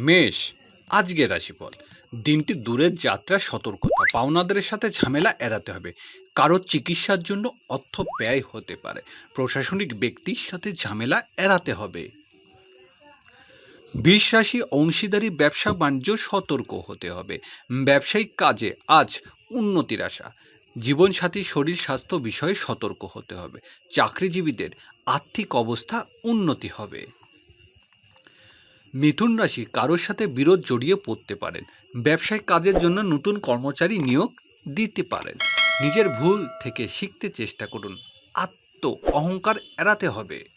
মেষ, আজকের রাশিফল। দিনটি দূরের যাত্রা, সতর্কতা পাওনাদের সাথে ঝামেলা এড়াতে হবে। কারও চিকিৎসার জন্য অর্থ ব্যয় হতে পারে। প্রশাসনিক ব্যক্তির সাথে ঝামেলা এড়াতে হবে। রাশি, অংশীদারি, ব্যবসা, বাণিজ্য, সতর্ক হতে হবে। ব্যবসায়িক কাজে আজ উন্নতির আশা। জীবনসাথী, শরীর স্বাস্থ্য বিষয়ে সতর্ক হতে হবে। চাকরিজীবীদের আর্থিক অবস্থা উন্নতি হবে। মিথুন রাশি কারোর সাথে বিরোধ জড়িয়ে পড়তে পারেন। ব্যবসায়িক কাজের জন্য নতুন কর্মচারী নিয়োগ দিতে পারেন। নিজের ভুল থেকে শিখতে চেষ্টা করুন। আত্ম অহংকার এড়াতে হবে।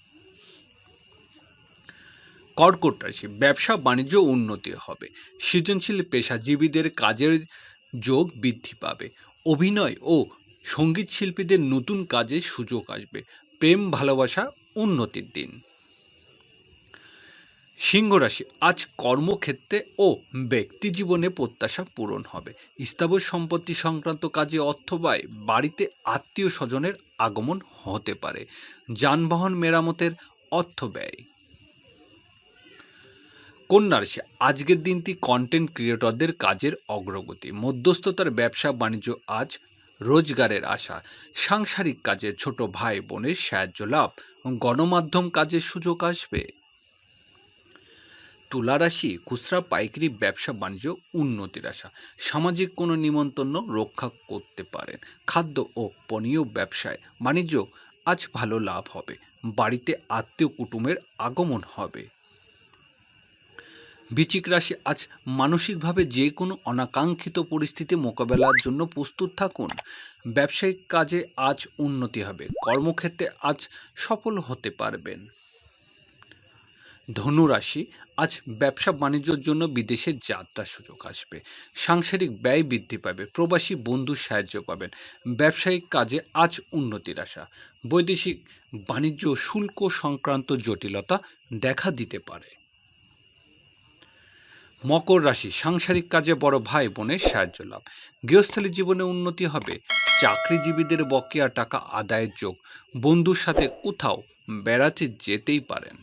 কর্কট রাশি, ব্যবসা, বাণিজ্য উন্নতি হবে। সৃজনশীল পেশাজীবীদের কাজের যোগ বৃদ্ধি পাবে। অভিনয় ও সংগীত শিল্পীদের নতুন কাজের সুযোগ আসবে। প্রেম, ভালোবাসা, উন্নতির দিন। সিংহ রাশি আজ কর্মক্ষেত্রে ও ব্যক্তি জীবনে প্রত্যাশা পূরণ হবে। স্থাবর সম্পত্তি সংক্রান্ত কাজে অর্থ ব্যয়, বাড়িতে আত্মীয় স্বজনের আগমন হতে পারে। যানবাহন মেরামতের অর্থ ব্যয়। কন্যা রাশি, আজকের দিনটি কন্টেন্ট ক্রিয়েটরদের কাজের অগ্রগতি। মধ্যস্থতার ব্যবসা বাণিজ্য আজ রোজগারের আশা। সাংসারিক কাজে ছোট ভাই বোনের সাহায্য লাভ। গণমাধ্যম কাজের সুযোগ আসবে। তুলা রাশি, খুচরা, পাইকারি, ব্যবসা, বাণিজ্য, উন্নতির আশা। সামাজিক কোনো নিমন্ত্রণ রক্ষা করতে পারেন। খাদ্য ও পনীয় ব্যবসায় বাণিজ্য আজ ভালো লাভ হবে। বাড়িতে আত্মীয় কুটুমের আগমন হবে। বৃচিক রাশি আজ মানসিকভাবে যে কোনো অনাকাঙ্ক্ষিত পরিস্থিতি মোকাবেলার জন্য প্রস্তুত থাকুন। ব্যবসায়িক কাজে আজ উন্নতি হবে। কর্মক্ষেত্রে আজ সফল হতে পারবেন। ধনুরাশি আজ ব্যবসা বাণিজ্যর জন্য বিদেশে যাত্রার সুযোগ আসবে। সাংসারিক ব্যয় বৃদ্ধি পাবে, প্রবাসী বন্ধুর সাহায্য পাবেন, ব্যবসায়িক কাজে আজ উন্নতির আশা। বৈদেশিক বাণিজ্য শুল্ক সংক্রান্ত জটিলতা দেখা দিতে পারে। মকর রাশি, সাংসারিক কাজে বড় ভাই বোনের সাহায্য লাভ। গৃহস্থলী জীবনে উন্নতি হবে, চাকরিজীবীদের বকেয়া টাকা আদায়ের যোগ, বন্ধুর সাথে কোথাও বেড়াতে যেতেই পারেন।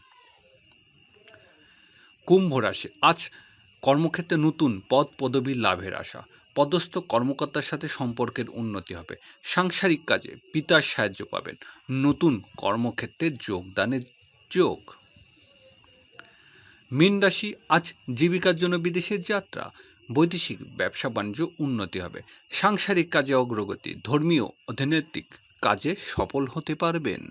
কুম্ভ রাশি। আজ কর্মক্ষেত্রে নতুন পদ পদবী লাভের আশা। পদস্থ কর্মকর্তার সাথে সম্পর্কের উন্নতি হবে। সাংসারিক কাজে পিতার সাহায্য পাবেন। নতুন কর্মক্ষেত্রে যোগদানের যোগ। মীন রাশি, আজ জীবিকার জন্য বিদেশের যাত্রা। বৈদেশিক ব্যবসা বাণিজ্য উন্নতি হবে। সাংসারিক কাজে অগ্রগতি। ধর্মীয় অর্থনৈতিক কাজে সফল হতে পারবেন।